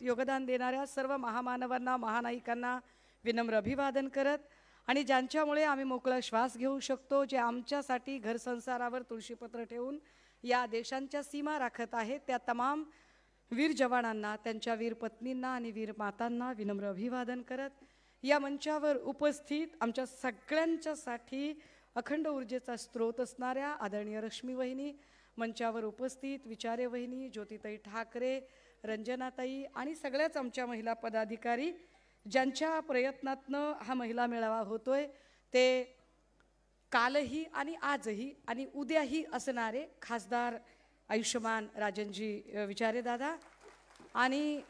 योगदान देणाऱ्या सर्व महामानवांना महानायिकांना विनम्र अभिवादन करत आणि ज्यांच्यामुळे आम्ही मोकळा श्वास घेऊ शकतो जे आमच्यासाठी घरसंसारावर तुळशीपत्र ठेवून या देशांच्या सीमा राखत आहेत त्या तमाम वीर जवानांना त्यांच्या वीर पत्नींना आणि वीर मातांना विनम्र अभिवादन करत या मंचावर उपस्थित आमच्या सगळ्यांच्यासाठी अखंड ऊर्जेचा स्रोत असणाऱ्या आदरणीय रश्मी वहिनी मंचावर उपस्थित विचारे वहिनी ज्योतिताई ठाकरे रंजनाताई आणि सगळ्याच आमच्या महिला पदाधिकारी ज्यांच्या प्रयत्नातनं हा महिला मेळावा होतोय ते कालही आणि आजही आणि उद्याही असणारे खासदार आयुष्यमान राजनजी विचारे दादा आणि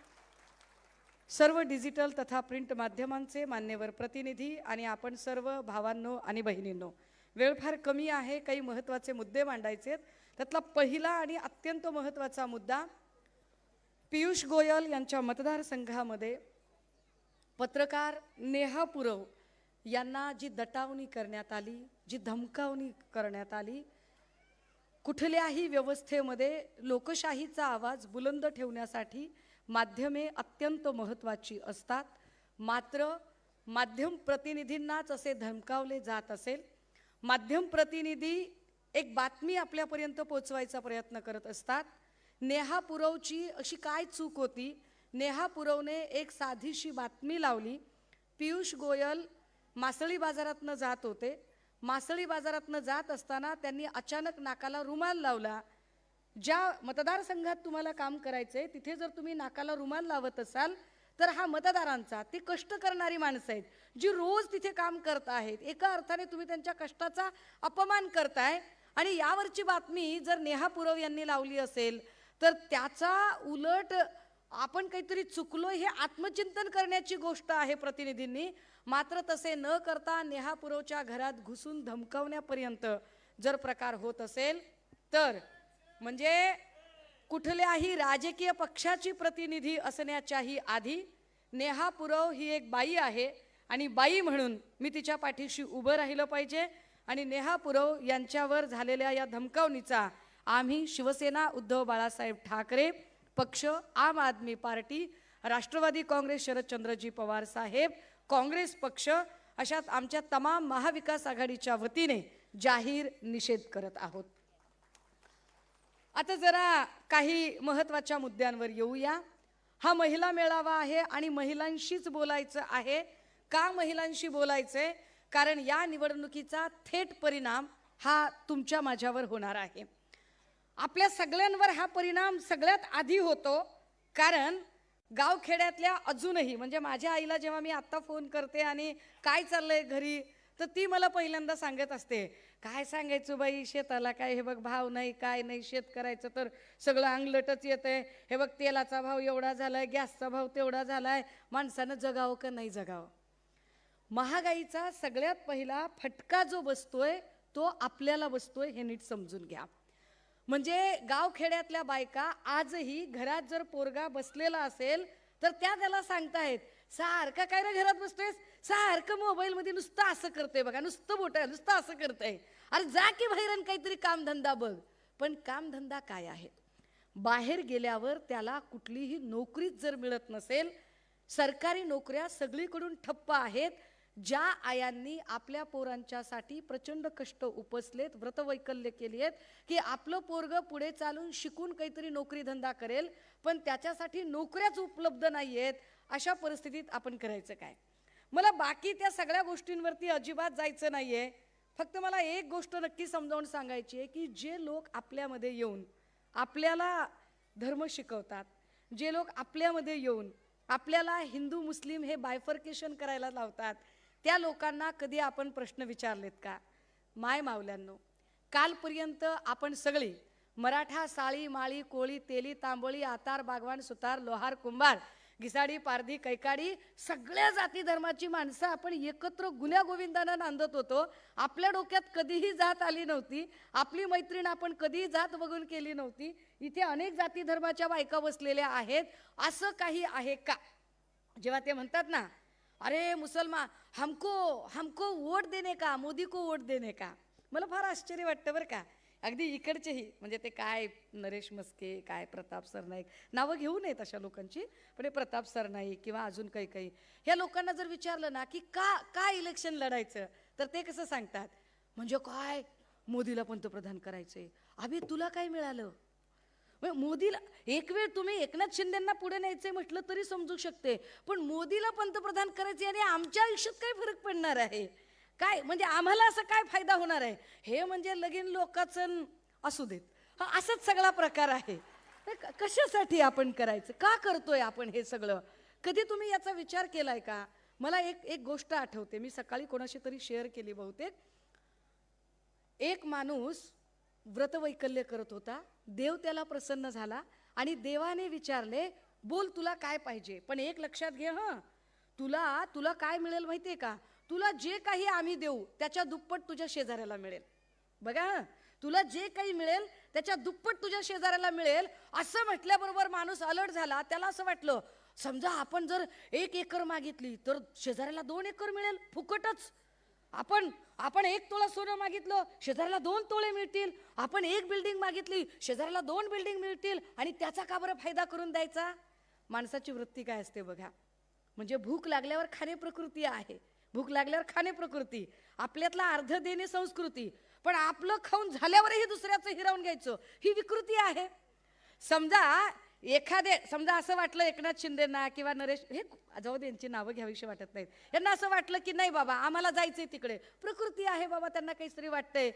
सर्व डिजिटल तथा प्रिंट माध्यमांचे मान्यवर प्रतिनिधी आणि आपण सर्व भावांनो आणि बहिणींनो वेळ फार कमी आहे काही महत्त्वाचे मुद्दे मांडायचे आहेत. त्यातला पहिला आणि अत्यंत महत्त्वाचा मुद्दा पियुष गोयल यांच्या मतदारसंघामध्ये पत्रकार नेहा पुरव यांना जी दटावणी करण्यात आली जी धमकावणी करण्यात आली कुठल्याही व्यवस्थेमध्ये लोकशाहीचा आवाज बुलंद ठेवण्यासाठी माध्यमे अत्यंत महत्त्वाची असतात. मात्र माध्यम प्रतिनिधींनाच असे धमकावले जात असेल माध्यम प्रतिनिधी एक बातमी आपल्यापर्यंत पोचवायचा प्रयत्न करत असतात. नेहा पुरवची अशी काय चूक होती? नेहा पुरवने एक साधीशी बातमी लावली. पियुष गोयल मासळी बाजारातनं जात होते. मासळी बाजारातनं जात असताना त्यांनी अचानक नाकाला रुमाल लावला. ज्या मतदारसंघात तुम्हाला काम करायचं आहे तिथे जर तुम्ही नाकाला रुमाल लावत असाल तर हा मतदारांचा ती कष्ट करणारी माणसं आहेत जी रोज तिथे काम करत आहेत. एका अर्थाने तुम्ही त्यांच्या कष्टाचा अपमान करताय. आणि यावरची बातमी जर नेहा पुरव यांनी लावली असेल तर त्याचा उलट आपण काहीतरी चुकलो हे आत्मचिंतन करण्याची गोष्ट आहे प्रतिनिधींनी. मात्र तसे न करता नेहा पुरवच्या घरात घुसून धमकावण्यापर्यंत जर प्रकार होत असेल तर म्हणजे कुठल्याही राजकीय पक्षाची प्रतिनिधी असण्याच्याही आधी नेहा पुरव ही एक बाई आहे आणि बाई म्हणून मी तिच्या पाठीशी उभं राहिलं पाहिजे. आणि नेहा पुरव यांच्यावर झालेल्या या धमकावणीचा आम्ही शिवसेना उद्धव बाळासाहेब ठाकरे पक्ष आम आदमी पार्टी राष्ट्रवादी काँग्रेस शरदचंद्रजी पवार साहेब काँग्रेस पक्ष अशात आमच्या तमाम महाविकास आघाडीच्या वतीने जाहीर निषेध करत आहोत. आता जरा काही महत्त्वाच्या मुद्द्यांवर येऊया. हा महिला मेळावा आहे आणि महिलांशीच बोलायचं आहे. का महिलांशी बोलायचंय? कारण या निवडणुकीचा थेट परिणाम हा तुमच्या माझ्यावर होणार आहे. आपल्या सगळ्यांवर हा परिणाम सगळ्यात आधी होतो. कारण गावखेड्यातल्या अजूनही म्हणजे माझ्या आईला जेव्हा मी आत्ता फोन करते आणि काय चाललंय घरी तर ती मला पहिल्यांदा सांगत असते काय सांगायचं बाई शेताला काय? हे बघ भाव नाही काय नाही शेत करायचं तर सगळं अंगलटच येतंय. हे बघ तेलाचा भाव एवढा झालाय गॅसचा भाव तेवढा झालाय. माणसानं जगावं का नाही जगावं? महागाईचा सगळ्यात पहिला फटका जो बसतोय तो आपल्याला बसतोय हे नीट समजून घ्या. म्हणजे गावखेड्यातल्या बायका आजही घरात जर पोरगा बसलेला असेल तर त्या त्याला सांगतायत सारखं काय रे घरात बसतोय सारखं मोबाईल मध्ये नुसतं असं करतोय बघा नुसतं बोट नुसतं असं करतंय. अरे जा की बाहेर काहीतरी कामधंदा बघ. पण कामधंदा काय आहे? बाहेर गेल्यावर त्याला कुठलीही नोकरीच जर मिळत नसेल सरकारी नोकऱ्या सगळीकडून ठप्प आहेत ज्या आयांनी आपल्या पोरांच्यासाठी प्रचंड कष्ट उपसलेत व्रतवैकल्य केली आहेत की आपलं पोरग पुढे चालून शिकून काहीतरी नोकरी धंदा करेल पण त्याच्यासाठी नोकऱ्याच उपलब्ध नाही आहेत अशा परिस्थितीत आपण करायचं काय? मला बाकी त्या सगळ्या गोष्टींवरती अजिबात जायचं नाही आहे फक्त मला एक गोष्ट नक्की समजावून सांगायची आहे की जे लोक आपल्यामध्ये येऊन आपल्याला धर्म शिकवतात जे लोक आपल्यामध्ये येऊन आपल्याला हिंदू मुस्लिम हे बायफर्केशन करायला लावतात त्या लोकांना कधी आपण प्रश्न विचारलेत का? माय मावल्यांनो कालपर्यंत आपण सगळी मराठा साळी माळी कोळी तेली तांबोळी आतार बागवान सुतार लोहार कुंभार घिसाडी पारधी कैकाडी सगळ्या जाती धर्माची माणसं आपण एकत्र गुन्ह्या गोविंदानं नांदत होतो. आपल्या डोक्यात कधीही जात आली नव्हती. आपली मैत्रीण आपण कधीही जात बघून केली नव्हती. इथे अनेक जाती धर्माच्या बायका बसलेल्या आहेत. असं काही आहे का? जेव्हा ते म्हणतात ना अरे मुसलमान हमको हमको वोट देणे का मोदी को वोट देणे का. मला फार आश्चर्य वाटतं बरं का. अगदी इकडचेही म्हणजे ते काय नरेश मस्के काय प्रताप सरनाईक नावं घेऊ नयेत अशा लोकांची पण हे प्रताप सरनाईक किंवा अजून काही काही ह्या लोकांना जर विचारलं ना की का का इलेक्शन लढायचं तर ते कसं सांगतात? म्हणजे काय? मोदीला पंतप्रधान करायचंय. अभि तुला काय मिळालं? मग मोदीला एक वेळ तुम्ही एकनाथ शिंदेना पुढे न्यायचे म्हटलं तरी समजू शकते पण मोदीला पंतप्रधान करायचे आणि आमच्या आयुष्यात काय फरक पडणार आहे. काय म्हणजे आम्हाला असं काय फायदा होणार आहे? हे म्हणजे लगीन लोकाचं असू देत. हा असाच सगळा प्रकार आहे. कशासाठी आपण करायचं? का करतोय आपण हे सगळं? कधी तुम्ही याचा विचार केलाय का? मला एक एक गोष्ट आठवते. मी सकाळी कोणाशी तरी शेअर केली बहुतेक. एक माणूस व्रतवैकल्य करत होता. देव त्याला प्रसन्न झाला आणि देवाने विचारले बोल तुला काय पाहिजे? पण एक लक्षात घे हं. तुला तुला काय मिळेल माहितीये का? तुला जे काही आम्ही देऊ त्याच्या दुप्पट तुझ्या शेजाऱ्याला मिळेल. बघा तुला जे काही मिळेल त्याच्या दुप्पट तुझ्या शेजाऱ्याला मिळेल. असं म्हटल्याबरोबर माणूस अलर्ट झाला त्याला असं वाटलं समजा आपण जर एक एकर मागितली तर शेजाऱ्याला दोन एकर मिळेल फुकटच. आपण आपण एक तोळा सोनं मागितलं शेजाऱ्याला दोन तोळे मिळतील. आपण एक बिल्डिंग मागितली शेजाऱ्याला दोन बिल्डिंग मिळतील. आणि त्याचा का बरं फायदा करून द्यायचा? माणसाची वृत्ती काय असते बघा. म्हणजे भूक लागल्यावर खाणे प्रकृती आहे. भूक लागल्यावर खाणे प्रकृती आपल्यातला अर्ध देणे संस्कृती पण आपलं खाऊन झाल्यावरही दुसऱ्याचं हिरावून घ्यायचं ही विकृती आहे. समजा एखादे समजा असं वाटलं एकनाथ शिंदेना किंवा नरेश हे जाऊ दे यांची नावं घ्यावीशी वाटत नाहीत. यांना असं वाटलं की नाही बाबा आम्हाला जायचंय तिकडे. प्रकृती आहे बाबा त्यांना काहीतरी वाटतंय.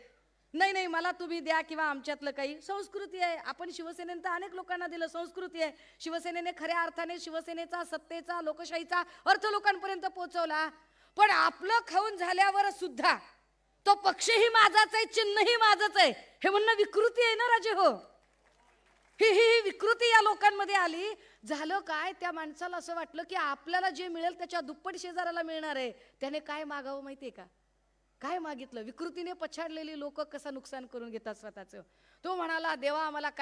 नाही नाही मला तुम्ही द्या किंवा आमच्यातलं काही. संस्कृती आहे. आपण शिवसेनेनं तर अनेक लोकांना दिलं संस्कृती आहे. शिवसेनेने खऱ्या अर्थाने शिवसेनेचा सत्तेचा लोकशाहीचा अर्थ लोकांपर्यंत पोहोचवला. पण आपलं खाऊन झाल्यावर सुद्धा तो पक्षही माझाच आहे चिन्हही माझंच आहे. हे म्हणणं विकृती आहे ना राजे हो? ही ही विकृती या लोकांमध्ये आली. झालं काय? त्या माणसाला असं वाटलं की आपल्याला जे मिळेल त्याच्या दुप्पट शेजाऱ्याला मिळणार आहे. त्याने काय मागावं माहितीये का? काय मागितलं? विकृतीने पछाडलेली लोक कसं नुकसान करून घेतात स्वतःचं? तो म्हणाला देवा आम्हाला काय